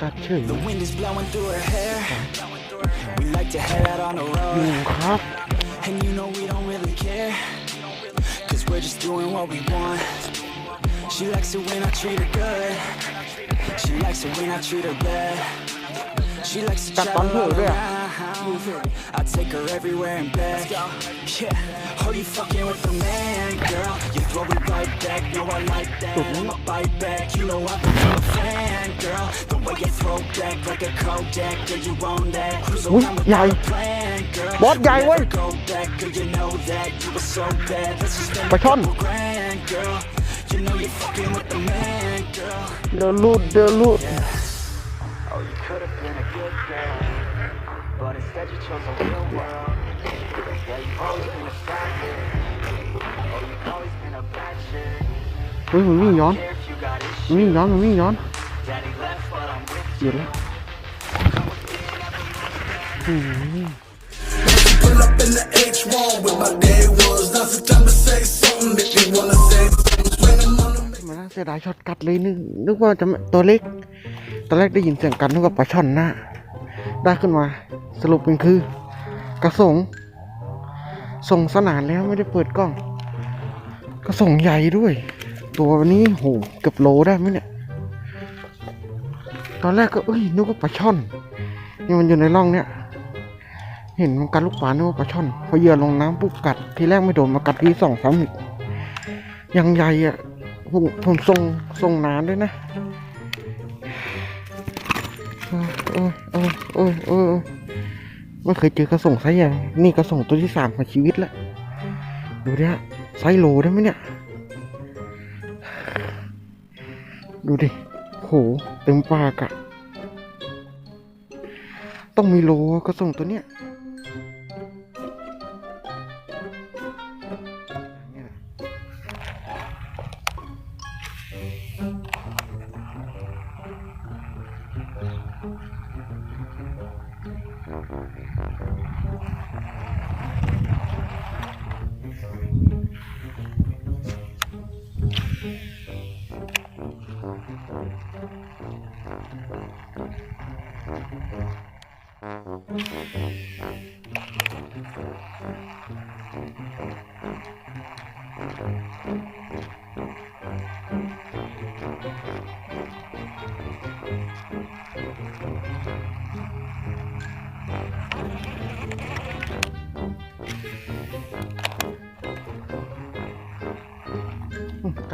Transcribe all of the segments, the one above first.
that too. The wind is blowing through her hair. We like to head out on the road. And you know we don't really care. Cause we're just doing what we want. She likes it when I treat her good. She likes it when I treat her bad. She likes to travel around. I take her everywhere and back Yeah, are you fucking with the man, girl? You throw it right back, no I like that. I'ma bite back, you know I'm a fan, girl. The way you throw back like a Kodak, girl you own that. Who's around with a plan, girl? Bót dài quá Phải thân Đờ lụt, đờ lụt Oh, you could have but instead you chose a real world. Yeah, you've always been a savage. Oh, you've always been a bad chick. เฮ้ยมันวิ่งย้อน Care if you got มัน issues. วิ่งย้อนมันวิ่งย้อน Daddy left, but I'm with หยุดแล้ว Pull up in the H1 with my day ones. Now's the time to say something if you wanna say something. When I'm on the มาแล้วเสียดายช็อตกัดเลยนึกนึกว่าจะไม่ตัวเล็กตอนแรกได้ยินเสียงกัดนึกว่าปลาช่อนหน้าได้ขึ้นมา สรุปเป็นคือ กระสงส่งสนานแล้วไม่ได้เปิดกล้อง กระสงใหญ่ด้วย ตัวนี้โหเกือบโลได้ไหมเนี่ย ตอนแรกก็เอ้ยนึกว่าปลาช่อน นี่มันอยู่ในร่องเนี่ย เห็นมันกัดลูกปลานึกว่าปลาช่อน พอเหยื่อลงน้ำปุ๊บกัด ทีแรกไม่โดนมากัดทีสองสามอีกยังใหญ่อะผมผมส่งส่งนานด้วยนะโอ้ยโอ้ยโอ้ยโอ้ย ไม่เคยเจอกระส่งไซส์อย่างนี่กระส่งตัวที่สามของชีวิตแล้วดูดิฮะไซส์โลได้ไหมเนี่ย ดูดิโหเต็มปากอะต้องมีโลกระส่งตัวเนี้ย เนี่ยอืม ต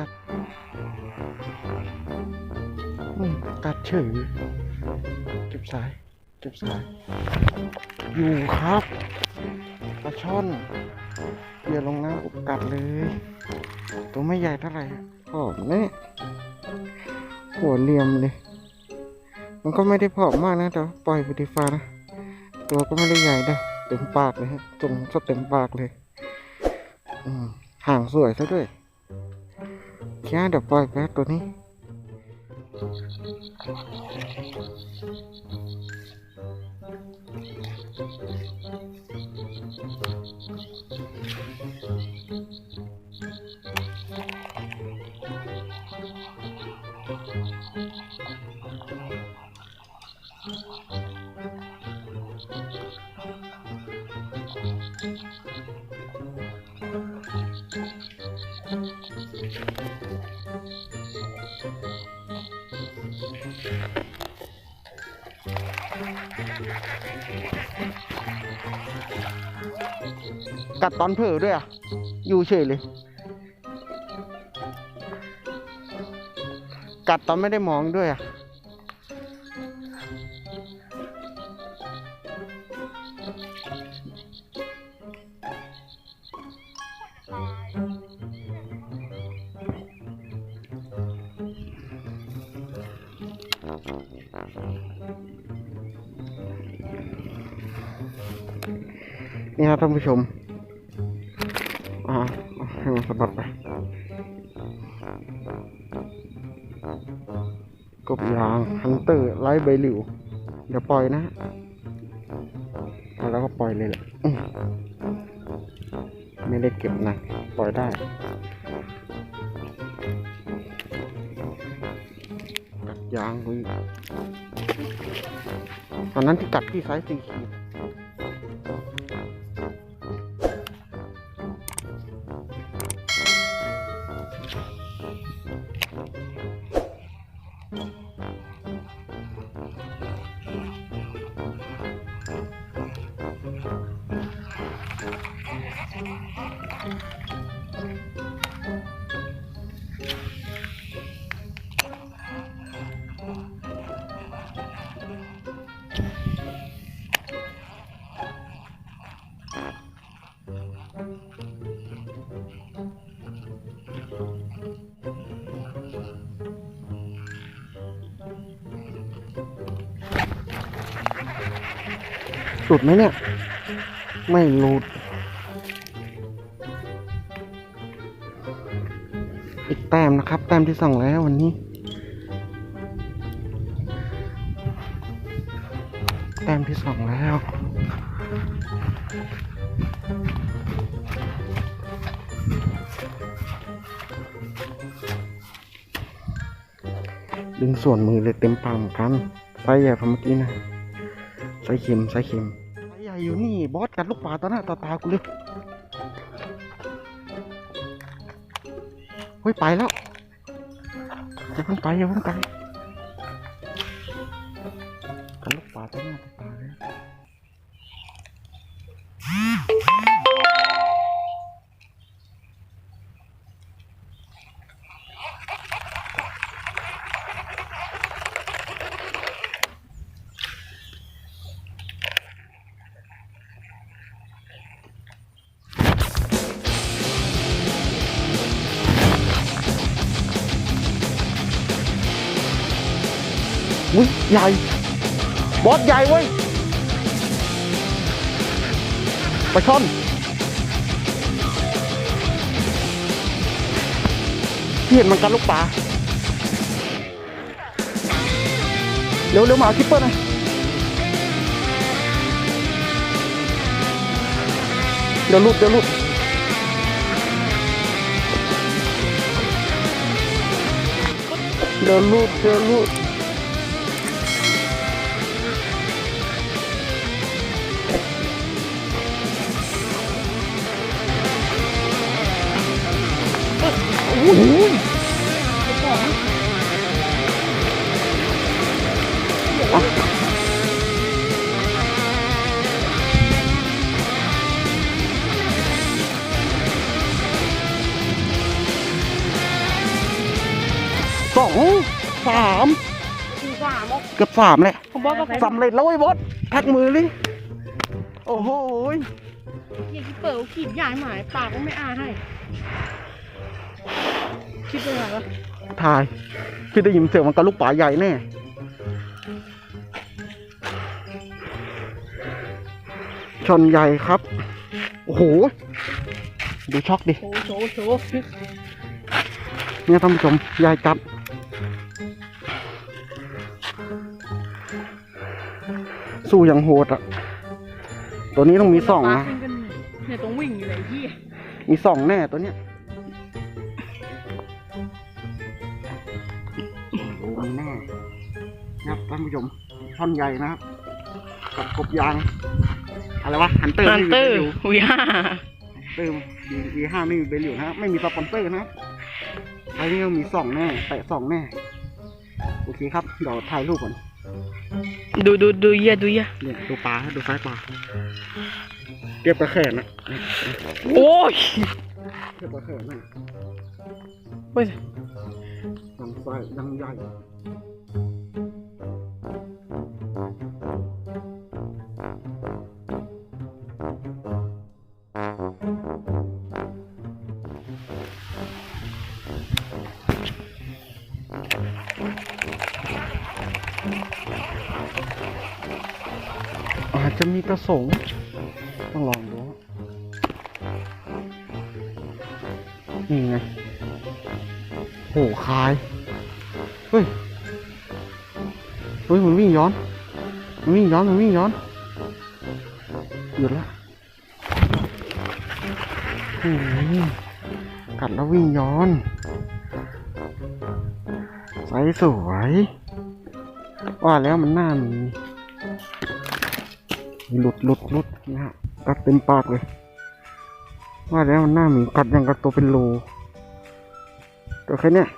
ัดอืมตัดเฉยเก็บสาย เก็บสายอยู่ครับปลาช่อนอย่าลงน้ำอุกกัดเลย ตัวไม่ใหญ่เท่าไหร่ผอมเนี่ยหัวเหลี่ยมเลย มันก็ไม่ได้ผอมมากนะแต่ปล่อยไปดีฟ้านะตัวก็ไม่ได้ใหญ่นะเต็มปากเลยฮะตรงก็เต็มปากเลยห่างสวยซะด้วยแค่เดี๋ยวปล่อยไปตัวนี้ กัดตอนเผลอด้วยอะ อยู่เฉยเลย กัดตอนไม่ได้มองด้วยอะ นี่ครับท่านผู้ชม สะบัดไปกบยางฮันเตอร์ไล่ใบหลิว เดี๋ยวปล่อยนะเอแล้วก็ปล่อยเลยแหละไม่ได้เก็บนักปล่อยได้กัดยางกูอีกตอนนั้นที่กัดที่ไซส์สี่ขีด Bye. หลุดไหมเนี่ย ไม่หลุด อีกแต้มนะครับ แต้มที่สองแล้ววันนี้ แต้มที่สองแล้วดึงส่วนมือเลยเต็มปากเหมือนกันไส์ใหญ่พอเมื่อกี้นะ ใส่เข็มใส่เข็มไซส์ใหญ่อยู่นี่บอสกัดลูกปลาต่อหน้าต่อตากูเลยเฮ้ยไปแล้วอย่าเพิ่งไปอย่าเพิ่งไปกัดลูกปลาต่อหน้า ใหญ่ บอสใหญ่เว้ยปลาช่อนพี่เห็นมันกันลูกปลาเร็วเร็วมาเอาคิปเปอร์น่อยเดี๋ยวลุดเดี๋ยวลุดเดี๋ยวลุดเดี๋ยวลุด โอ้โหสองสามสี่สามอะเกือบสามเลยผมบอกกับสำเร็จแล้วไอ้บอสทักมือเลยโอ้โหยเฮียที่เปิดขีดใหญ่หมายปากก็ไม่อาให้ คิดเป็นไงวะถ่ายพี่ได้ยินเสียงมันกับลูกป่าใหญ่แน่ชนใหญ่ครับ โอ้โห ดูช็อกดิ โชว์โชว์โชว์เนี่ยท่านผู้ชมใหญ่จัดสู้อย่างโหดอะตัวนี้ต้องมีสองปลานะขึ้นกันเนี่ยต้องวิ่งอยู่เลยพี่ มีสองแน่ตัวเนี้ย ผู้ชมท่อนใหญ่นะครับกับกบยางอะไรวะฮันเตอร์ฮันเตอร์อยู่หุยฮ่าเติมดีดีห้าไม่มีเบลอยู่นะครับไม่มีสปอนเซอร์นะครับไอ้นี่มีสองแน่แตะสองแน่ โอเคครับ เดี๋ยวถ่ายรูปก่อน ดูดูดูเยี่ยดูเยี่ยเนี่ยดูปลาให้ดูซ้ายปลาเทียบกับแขนนะโอ้ยเทียบกับแขนนะเฮ้ยยังไฟยังใหญ่ อาจจะมีกระสงต้องลองดูนี่ไงโหคาย เฮ้ย เฮ้ย มันวิ่งย้อน มันวิ่งย้อน มันวิ่งย้อน หยุดละโอ้ยกัดแล้ววิ่งย้อน ไซส์สวยว่าแล้วมันหน้าหมีหลุดหลุดหลุดนะฮะกัดเต็มปากเลย ว่าแล้วมันหน้าหมีกัดอย่างกับตัวเป็นโลตัวแค่เนี้ย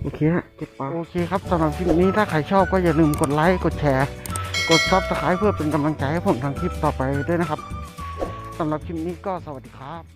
โอเคฮะเก็บปากโอเคครับสำหรับคลิปนี้ถ้าใครชอบก็อย่าลืมกดไลค์กดแชร์ กดซับสไครต์เพื่อเป็นกำลังใจให้ผมทำคลิปต่อไปด้วยนะครับสำหรับคลิปนี้ก็สวัสดีครับ